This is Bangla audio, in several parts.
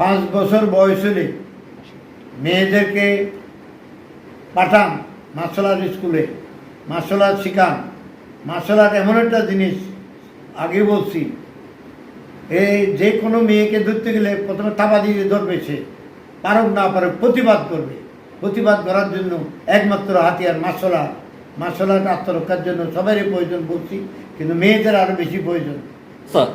পাঁচ বছর বয়স হলে মেয়েদেরকে পাঠান মার্শাল আর্ট স্কুলে, মার্শাল আর্ট শিখান মার্শাল আর্ট এমন একটা জিনিস, আগে বলছি এই যে কোনো মেয়েকে ধরতে গেলে প্রথমে থাবা দিয়ে ধরবে সে, পারুক না পারুক, প্রতিবাদ করবে। প্রতিবাদ করার জন্য একমাত্র হাতিয়ার মার্শাল আর্ট। মার্শাল আর্ট আত্মরক্ষার জন্য সবারই প্রয়োজন বলছি, কিন্তু মেয়েদের আরও বেশি প্রয়োজন। স্যার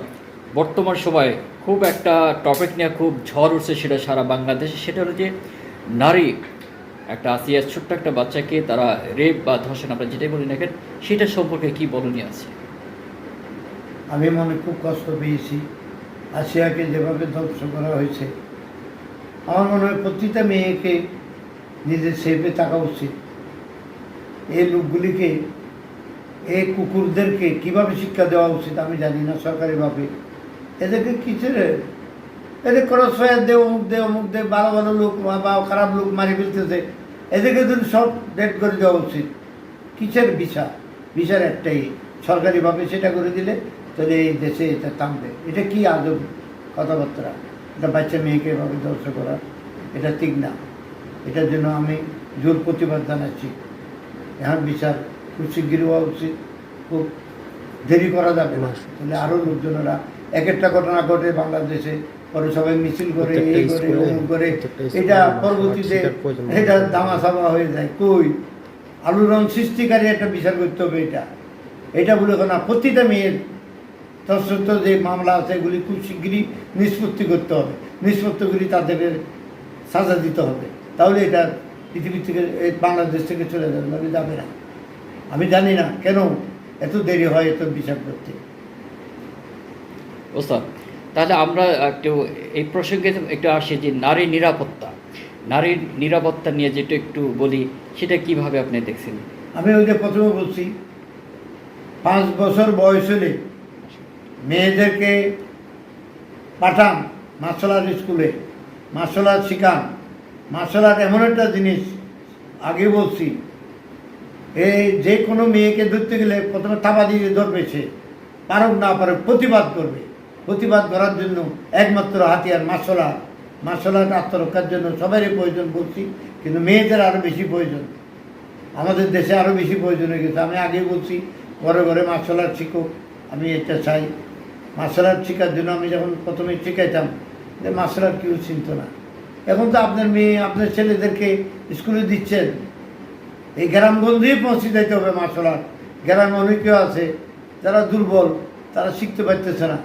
বর্তমান সময়ে খুব একটা টপিক নিয়ে খুব ঝড় উঠছে সেটা সারা বাংলাদেশে। সেটা হলো যে নারী, একটা আসিয়া ছোট্ট একটা বাচ্চাকে তারা রেপ বা ধর্ষণ, আমরা যেটাই বলি না সেটা সম্পর্কে কি বলনীয় আছে আমি মনে খুব কষ্ট পেয়েছি। আসিয়াকে যেভাবে ধ্বংস করা হয়েছে, আমার মনে হয় প্রতিটা মেয়েকে নিজের সেফে থাকা উচিত। এই লোকগুলিকে, এই কুকুরদেরকে কীভাবে শিক্ষা দেওয়া উচিত আমি জানি না সরকারিভাবে। এদেরকে কিসের এদের ক্রস ফায়ার দে অমুক দে অমুক দে ভালো ভালো লোক বা খারাপ লোক মারি ফেলতেছে। এদেরকে যদি সব ডেট করে দেওয়া উচিত। কিসের বিচার বিচার একটাই সরকারিভাবে সেটা করে দিলে তাহলে এই দেশে এটা থামবে। এটা কি আদব কথাবার্তা? এটা বাচ্চা মেয়েকে এভাবে ধ্বংস করা এটা ঠিক না। এটার জন্য আমি জোর প্রতিবাদ জানাচ্ছি। এখন বিচার খুব শিগগির হওয়া উচিত। খুব দেরি করা যাবে না। তাহলে আরও লোকজনেরা এক একটা ঘটনা ঘটে বাংলাদেশে পরে সবাই মিছিল করে এই করে অমুক করে। এটা পরবর্তীতে এটা দামা দামাসামা হয়ে যায়। কই? আলোড়ন সৃষ্টিকারী একটা বিচার করতে হবে এটা। এটা বলে না প্রতিটা মেয়ের তৎসত্ত্ব যে মামলা আছে এগুলি খুব শিগগিরই নিষ্পত্তি করতে হবে। নিষ্পত্তিগুলি তাদের সাজা দিতে হবে। তাহলে এটা পৃথিবী থেকে বাংলাদেশ থেকে চলে যাবে আমি যাবে না। আমি জানি না কেন এত দেরি হয় এত বিচার করতে। ও স্যার তাহলে আমরা একটু এই প্রসঙ্গে একটু আসি যে নারী নিরাপত্তা। নারীর নিরাপত্তা নিয়ে যেটা একটু বলি, সেটা কীভাবে আপনি দেখছেন? আমি ওই যে প্রথমে বলছি, পাঁচ বছর বয়স হলে মেয়েদেরকে পাঠান মার্শাল আর্ট স্কুলে মার্শাল আর্ট শিখান। মার্শাল আর্ট এমন একটা জিনিস, আগে বলছি এই যে কোনো মেয়েকে ধরতে গেলে প্রথমে থাবা দিয়ে ধরবে সে, পারুক না পারুক, প্রতিবাদ করবে। প্রতিবাদ করার জন্য একমাত্র হাতিয়ার মার্শাল আর্ট। মার্শাল আর্ট আত্মরক্ষার জন্য সবারই প্রয়োজন বলছি, কিন্তু মেয়েদের আরও বেশি প্রয়োজন। আমাদের দেশে আরও বেশি প্রয়োজন হয়ে গেছে। আমি আগে বলছি, ঘরে ঘরে মার্শাল আর্ট শিখুক আমি এটা চাই। মার্শাল আর্ট শেখার জন্য আমি যখন প্রথমে শিখাইতাম, যে মার্শাল আর্ট কেউ চিনত না। এখন তো আপনার মেয়ে, আপনার ছেলেদেরকে স্কুলে দিচ্ছেন। এই গ্রামগঞ্জেই পৌঁছে যেতে হবে মার্শাল আর্ট। গ্রামে অনেকেও আছে, যারা দুর্বল, তারা শিখতে পারতেছে না।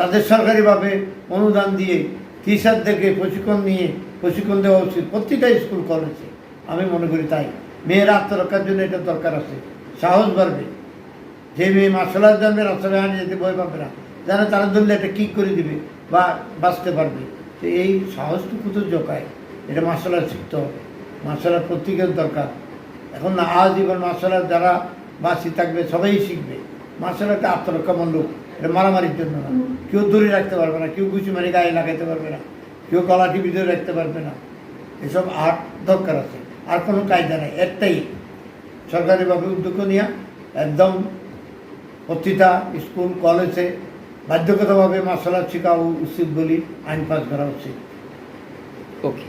তাদের সরকারিভাবে অনুদান দিয়ে টিচারদেরকে প্রশিক্ষণ নিয়ে প্রশিক্ষণ দেওয়া উচিত। প্রতিটা স্কুল, কলেজে। আমি মনে করি তাই। মেয়েরা আত্মরক্ষার জন্য এটা দরকার আছে। সাহস বাড়বে। যে মেয়ে মার্শাল আর্ট জানবে রাস্তায় হারিয়ে যেতে ভয় পাবে না। জানে তারা ধরলে এটা কিক করে দিবে বা বাঁচতে পারবে। তো এই সাহসটুকু তো জোকায় এটা মার্শাল আর্ট শিখতে হবে। মার্শাল আর্ট প্রত্যেকের দরকার। এখন না আজীবন মার্শাল আর্ট যারা বাঁচি থাকবে, সবাই শিখবে। মার্শাল আর্টটা আত্মরক্ষামূলক এটা মারামারির জন্য না। কেউ দড়ি রাখতে পারবে না, কেউ গুছি মারি গায়ে লাগাইতে পারবে না, কেউ গলাটি ভিতরে রাখতে পারবে না। এসব আর্ট দরকার আছে, আর কোনো কায়দা নেই, একটাই। সরকারিভাবে উদ্যোগ নিয়ে একদম প্রতিটা স্কুল, কলেজে বাধ্যগতভাবে মার্শাল আর্ট শেখা উচিত বলি আইন পাস করা উচিত। ওকে